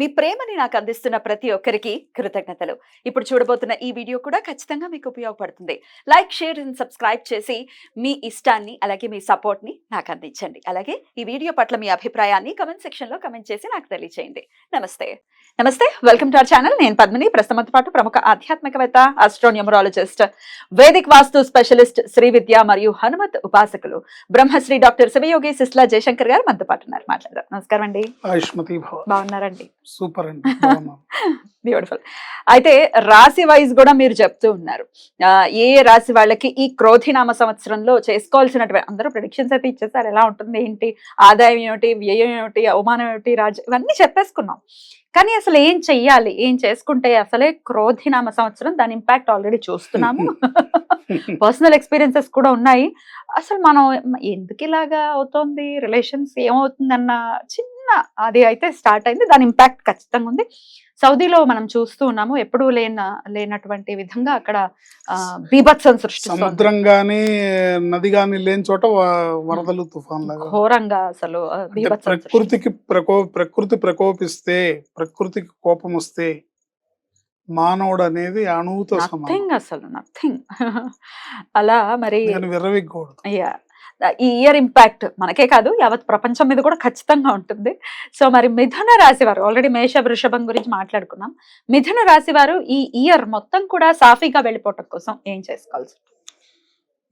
మీ ప్రేమని నాకు అందిస్తున్న ప్రతి ఒక్కరికి కృతజ్ఞతలు. ఇప్పుడు చూడబోతున్న ఈ వీడియో కూడా ఖచ్చితంగా మీకు ఉపయోగపడుతుంది. లైక్ షేర్ అండ్ సబ్స్క్రైబ్ చేసి మీ ఇష్టాన్ని అలాగే మీ సపోర్ట్ని నాకు అందించండి. అలాగే ఈ వీడియో పట్ల మీ అభిప్రాయాన్ని కమెంట్ సెక్షన్లో కమెంట్ చేసి నాకు తెలియజేయండి నమస్తే. నమస్తే. Welcome to our channel. నేను పద్మిని. ప్రస్తుతంతో పాటు ప్రముఖ ఆధ్యాత్మికవేత్త astro numerologist Vedic vastu specialist Shri Vidya మరియు హనుమత్ ఉపాసకులు బ్రహ్మశ్రీ డాక్టర్ శివయోగి సిస్లా జయశంకర్ గారు మనతో పాటు ఉన్నారు. మాట్లాడదాం. నమస్కారం అండి. బాగున్నారండి. సూపర్ అండి. బ్యూటిఫుల్ అయితే రాశి వైజ్ కూడా మీరు చెప్తూ ఉన్నారు. ఏ ఏ రాశి వాళ్ళకి ఈ క్రోధినామ సంవత్సరంలో చేసుకోవాల్సినటువంటి అందరూ ప్రొడిక్షన్స్ అయితే ఇచ్చేసారు. ఎలా ఉంటుంది ఏంటి ఆదాయం ఏమిటి వ్యయం ఏమిటి అవమానం ఏమిటి రాజ ఇవన్నీ చెప్పేసుకున్నాం. కానీ అసలు ఏం చెయ్యాలి ఏం చేసుకుంటే అసలే క్రోధినామ సంవత్సరం దాని ఇంపాక్ట్ ఆల్రెడీ చూస్తున్నాము. పర్సనల్ ఎక్స్పీరియన్సెస్ కూడా ఉన్నాయి. అసలు మనం ఎందుకు ఇలాగా అవుతోంది? రిలేషన్స్ ఏమవుతుందన్న చిన్న అది అయితే స్టార్ట్ అయింది. దాని ఇంపాక్ట్ ఖచ్చితంగా ఉంది. సౌదీలో మనం చూస్తూ ఉన్నాము ఎప్పుడూ లేన లేనటువంటి విధంగా అక్కడ బీభత్సం సృష్టిస్తుంది. సముద్రం గాని నది గాని లేని చోట వరదలు తుఫాన్ లాగా ఘోరంగా అసలు సృష్టి- ప్రకృతికి ప్రకో ప్రకృతి ప్రకోపిస్తే ప్రకృతికి కోపం వస్తే మానవుడు అనేది అణువుతో నథింగ్ అసలు నథింగ్ అలా మరి అయ్యా ఈ ఇయర్ ఇంపాక్ట్ మనకే కాదు యావత్ ప్రపంచం మీద కూడా ఖచ్చితంగా ఉంటుంది. సో మరి మిథున రాశి వారు ఆల్రెడీ మేష వృషభం గురించి మాట్లాడుకున్నాం. మిథున రాశి వారు ఈ ఇయర్ మొత్తం కూడా సాఫీగా వెళ్ళిపోవటం కోసం ఏం చేసుకోవాల్సి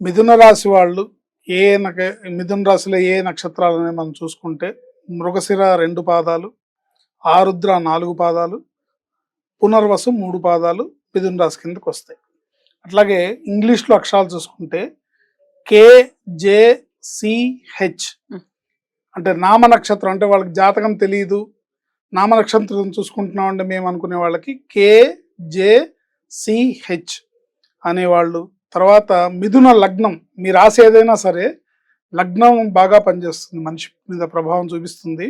మిథున రాశి వాళ్ళు ఏ మిథున రాశిలో ఏ నక్షత్రాలని మనం చూసుకుంటే మృగశిర రెండు పాదాలు ఆరుద్ర నాలుగు పాదాలు పునర్వసు మూడు పాదాలు మిథున రాశి కిందకు వస్తాయి. అట్లాగే ఇంగ్లీష్లో అక్షరాలు చూసుకుంటే కే జే సిహెచ్ Hmm. అంటే నామ నక్షత్రం అంటే వాళ్ళకి జాతకం తెలియదు నామ నక్షత్రం చూసుకుంటున్నాం అంటే మేము అనుకునే వాళ్ళకి కే జే సిహెచ్ అనేవాళ్ళు. తర్వాత మిథున లగ్నం మీ రాశి ఏదైనా సరే లగ్నం బాగా పనిచేస్తుంది మనిషి మీద ప్రభావం చూపిస్తుంది.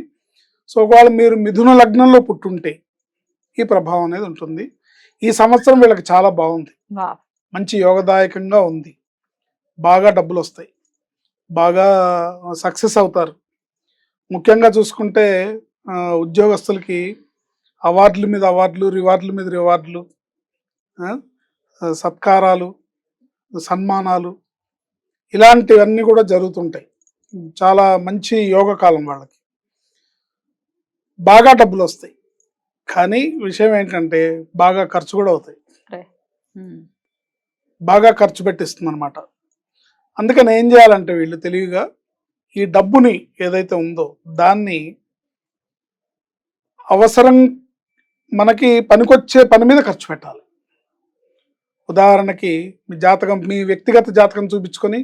సో ఒకవేళ మీరు మిథున లగ్నంలో పుట్టుంటే ఈ ప్రభావం అనేది ఉంటుంది. ఈ సంవత్సరం వీళ్ళకి చాలా బాగుంది. మంచి యోగదాయకంగా ఉంది. బాగా డబ్బులు వస్తాయి బాగా సక్సెస్ అవుతారు. ముఖ్యంగా చూసుకుంటే ఉద్యోగస్తులకి అవార్డుల మీద అవార్డులు రివార్డుల మీద రివార్డులు సత్కారాలు సన్మానాలు ఇలాంటివన్నీ కూడా జరుగుతుంటాయి. చాలా మంచి యోగ కాలం వాళ్ళకి. బాగా డబ్బులు వస్తాయి కానీ విషయం ఏంటంటే బాగా ఖర్చు కూడా అవుతాయి. బాగా ఖర్చు పెట్టిస్తుంది అనమాట అందుకని ఏం చేయాలంటే వీళ్ళు తెలివిగా ఈ డబ్బుని ఏదైతే ఉందో దాన్ని అవసరం మనకి పనికొచ్చే పని మీద ఖర్చు పెట్టాలి. ఉదాహరణకి మీ జాతకం మీ వ్యక్తిగత జాతకం చూపించుకొని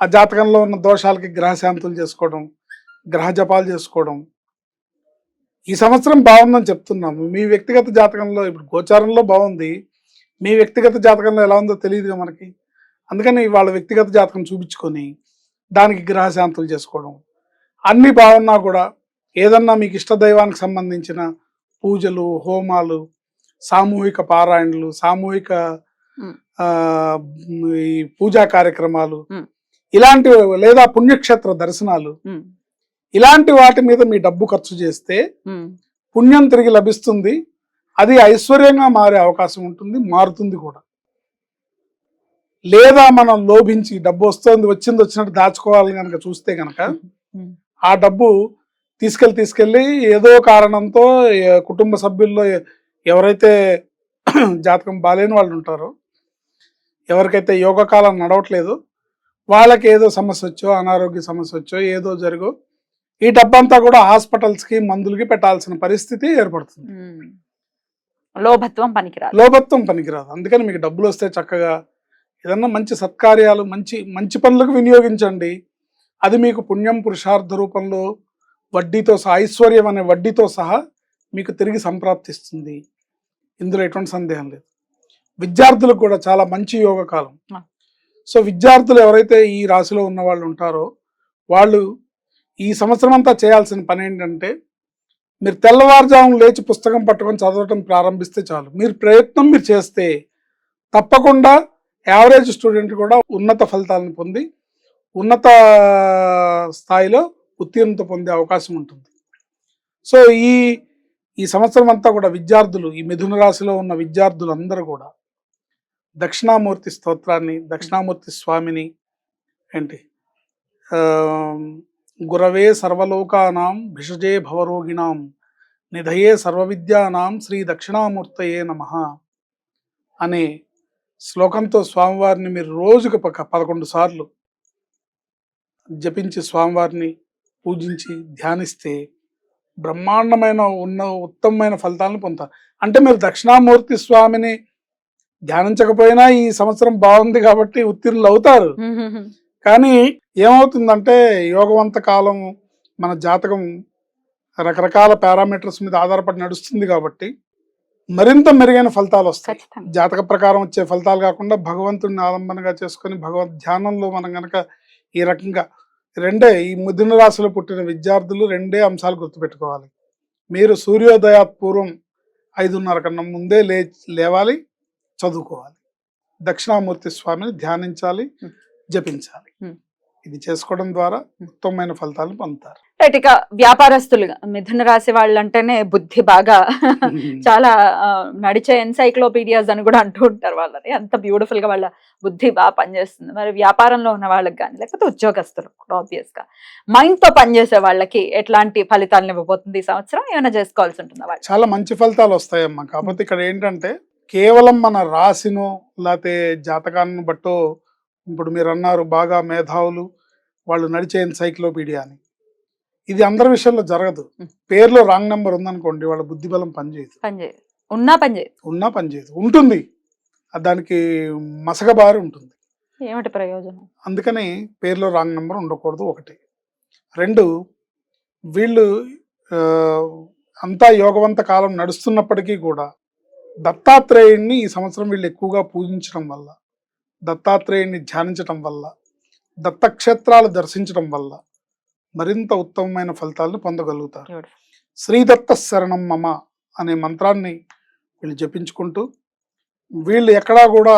ఆ జాతకంలో ఉన్న దోషాలకి గ్రహశాంతులు చేసుకోవడం గ్రహ జపాలు చేసుకోవడం. ఈ సంవత్సరం బాగుందని చెప్తున్నాము. మీ వ్యక్తిగత జాతకంలో ఇప్పుడు గోచారంలో బాగుంది. మీ వ్యక్తిగత జాతకంలో ఎలా ఉందో తెలియదుగా మనకి. అందుకని వాళ్ళ వ్యక్తిగత జాతకం చూపించుకొని దానికి గ్రహశాంతులు చేసుకోవడం అన్నీ బాగున్నా కూడా ఏదన్నా మీకు ఇష్ట దైవానికి సంబంధించిన పూజలు హోమాలు సామూహిక పారాయణలు సామూహిక ఈ పూజా కార్యక్రమాలు మ్. ఇలాంటివి లేదా పుణ్యక్షేత్ర దర్శనాలు. ఇలాంటి వాటి మీద మీ డబ్బు ఖర్చు చేస్తే. పుణ్యం తిరిగి లభిస్తుంది అది ఐశ్వర్యంగా మారే అవకాశం ఉంటుంది మారుతుంది కూడా లేదా మనం లోభించి డబ్బు వస్తుంది వచ్చింది వచ్చినట్టు దాచుకోవాలని కనుక చూస్తే కనుక. ఆ డబ్బు తీసుకెళ్ళి తీసుకెళ్ళి ఏదో కారణంతో కుటుంబ సభ్యుల్లో ఎవరైతే జాతకం బాలేని వాళ్ళు ఉంటారో ఎవరికైతే యోగకాలం నడవట్లేదు వాళ్ళకి ఏదో సమస్య వచ్చో అనారోగ్య సమస్య వచ్చో ఏదో జరుగో ఈ డబ్బంతా కూడా హాస్పిటల్స్కి మందులకి పెట్టాల్సిన పరిస్థితి ఏర్పడుతుంది. లోభత్వం పనికిరాదు లోభత్వం పనికిరాదు అందుకని మీకు డబ్బులు వస్తే చక్కగా ఏదన్నా మంచి సత్కార్యాలు మంచి మంచి పనులకు వినియోగించండి. అది మీకు పుణ్యం పురుషార్థ రూపంలో వడ్డీతో సహా ఐశ్వర్యం అనే వడ్డీతో సహా మీకు తిరిగి సంప్రాప్తిస్తుంది. ఇందులో ఎటువంటి సందేహం లేదు. విద్యార్థులకు కూడా చాలా మంచి యోగ కాలం. సో విద్యార్థులు ఎవరైతే ఈ రాశిలో ఉన్న వాళ్ళు ఉంటారో వాళ్ళు ఈ సంవత్సరం అంతా చేయాల్సిన పని ఏంటంటే మీరు తెల్లవారుజామున లేచి పుస్తకం పట్టుకొని చదవటం ప్రారంభిస్తే చాలు. మీరు ప్రయత్నం మీరు చేస్తే తప్పకుండా యావరేజ్ స్టూడెంట్ కూడా ఉన్నత ఫలితాలను పొంది ఉన్నత స్థాయిలో ఉత్తీర్ణత పొందే అవకాశం ఉంటుంది. సో ఈ ఈ సంవత్సరం అంతా కూడా విద్యార్థులు ఈ మిథున రాశిలో ఉన్న విద్యార్థులందరూ కూడా దక్షిణామూర్తి స్తోత్రాన్ని దక్షిణామూర్తి స్వామిని ఏంటి? గురవే సర్వలోకానాం భిషజే భవరోగిణాం నిధయే సర్వవిద్యానాం శ్రీ దక్షిణామూర్తయే నమ అనే శ్లోకంతో స్వామివారిని మీరు రోజుకు పక్క పదకొండు సార్లు జపించి స్వామివారిని పూజించి ధ్యానిస్తే బ్రహ్మాండమైన ఉన్న ఉత్తమమైన ఫలితాలను పొందుతారు. అంటే మీరు దక్షిణామూర్తి స్వామిని ధ్యానించకపోయినా ఈ సంవత్సరం బాగుంది కాబట్టి ఉత్తీర్ణులు అవుతారు. కానీ ఏమవుతుందంటే యోగవంత కాలం మన జాతకం రకరకాల పారామీటర్స్ మీద ఆధారపడి నడుస్తుంది కాబట్టి మరింత మెరుగైన ఫలితాలు వస్తాయి. జాతక ప్రకారం వచ్చే ఫలితాలు కాకుండా భగవంతుడిని ఆలంబనగా చేసుకొని భగవద్ ధ్యానంలో మనం గనక ఈ రకంగా రెండే ఈ మిథున రాశిలో పుట్టిన విద్యార్థులు రెండే అంశాలు గుర్తుపెట్టుకోవాలి. మీరు సూర్యోదయ పూర్వం ఐదున్నర కన్నా ముందే లే లేవాలి చదువుకోవాలి. దక్షిణామూర్తి స్వామిని ధ్యానించాలి. జపించాలి. ఇది చేసుకోవడం ద్వారా ఉత్తమమైన ఫలితాలను పొందుతారు. రైట్ ఇక వ్యాపారస్తులుగా మిథున రాశి వాళ్ళు అంటేనే బుద్ధి బాగా చాలా నడిచే ఎన్సైక్లోపీడియాస్ అని కూడా అంటూ ఉంటారు వాళ్ళని అంత బ్యూటిఫుల్గా వాళ్ళ బుద్ధి బాగా పనిచేస్తుంది. మరి వ్యాపారంలో ఉన్న వాళ్ళకి కానీ లేకపోతే ఉద్యోగస్తులు ఆబ్వియస్గా మైండ్తో పనిచేసే వాళ్ళకి ఎట్లాంటి ఫలితాలను ఇవ్వబోతుంది ఈ సంవత్సరం? ఏమైనా చేసుకోవాల్సి ఉంటుందా వాళ్ళు చాలా మంచి ఫలితాలు వస్తాయమ్మా. కాకపోతే ఇక్కడ ఏంటంటే కేవలం మన రాశినో లేకపోతే జాతకాన్ని బట్టో ఇప్పుడు మీరు అన్నారు బాగా మేధావులు వాళ్ళు నడిచే ఎన్సైక్లోపీడియా అని ఇది అందరి విషయంలో జరగదు. పేరులో రాంగ్ నెంబర్ ఉందనుకోండి వాళ్ళ బుద్ధి బలం పనిచేయదు. పనిచేయదు ఉన్నా పనిచేయదు ఉన్నా పనిచేయదు ఉంటుంది. దానికి మసకబారి ఉంటుంది. ఏమిటి ప్రయోజనం? అందుకని పేరులో రాంగ్ నెంబర్ ఉండకూడదు ఒకటి. రెండు వీళ్ళు అంతా యోగవంత కాలం నడుస్తున్నప్పటికీ కూడా దత్తాత్రేయుణ్ణి ఈ సంవత్సరం వీళ్ళు ఎక్కువగా పూజించడం వల్ల దత్తాత్రేయుణ్ణి ధ్యానించడం వల్ల దత్తక్షేత్రాలు దర్శించడం వల్ల మరింత ఉత్తమమైన ఫలితాలను పొందగలుగుతారు. శ్రీదత్త శరణం మమ అనే మంత్రాన్ని వీళ్ళు జపించుకుంటూ వీళ్ళు ఎక్కడా కూడా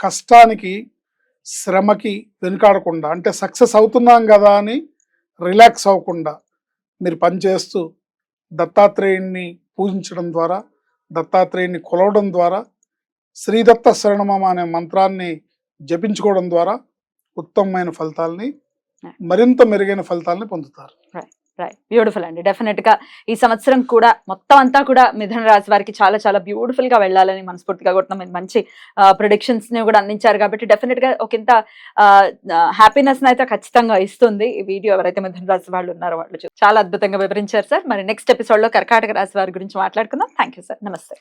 కష్టానికి శ్రమకి వెనుకాడకుండా అంటే సక్సెస్ అవుతున్నాం కదా అని రిలాక్స్ అవ్వకుండా మీరు పనిచేస్తూ దత్తాత్రేయుణ్ణి పూజించడం ద్వారా దత్తాత్రేయుణ్ణి కొలవడం ద్వారా శ్రీదత్త శరణమమ అనే మంత్రాన్ని జపించుకోవడం ద్వారా ఉత్తమమైన ఫలితాలని మరింత మెరుగైన ఫలితాలని పొందుతారు. రైట్ బ్యూటిఫుల్ అండి. డెఫినెట్గా ఈ సంవత్సరం కూడా మొత్తం అంతా కూడా మిథున రాశి వారికి చాలా చాలా బ్యూటిఫుల్గా వెళ్ళాలని మనస్ఫూర్తిగా కూడా మీరు మంచి ప్రొడిక్షన్స్ని కూడా అందించారు కాబట్టి డెఫినెట్గా ఒక ఇంత హ్యాపీనెస్ అయితే ఖచ్చితంగా ఇస్తుంది. ఈ వీడియో ఎవరైతే మిథున రాశి వాళ్ళు ఉన్నారో వాళ్ళు చాలా అద్భుతంగా వివరించారు సార్. మరి నెక్స్ట్ ఎపిసోడ్లో కర్కాటక రాశి వారి గురించి మాట్లాడుకుందాం. థ్యాంక్ యూ సార్ నమస్తే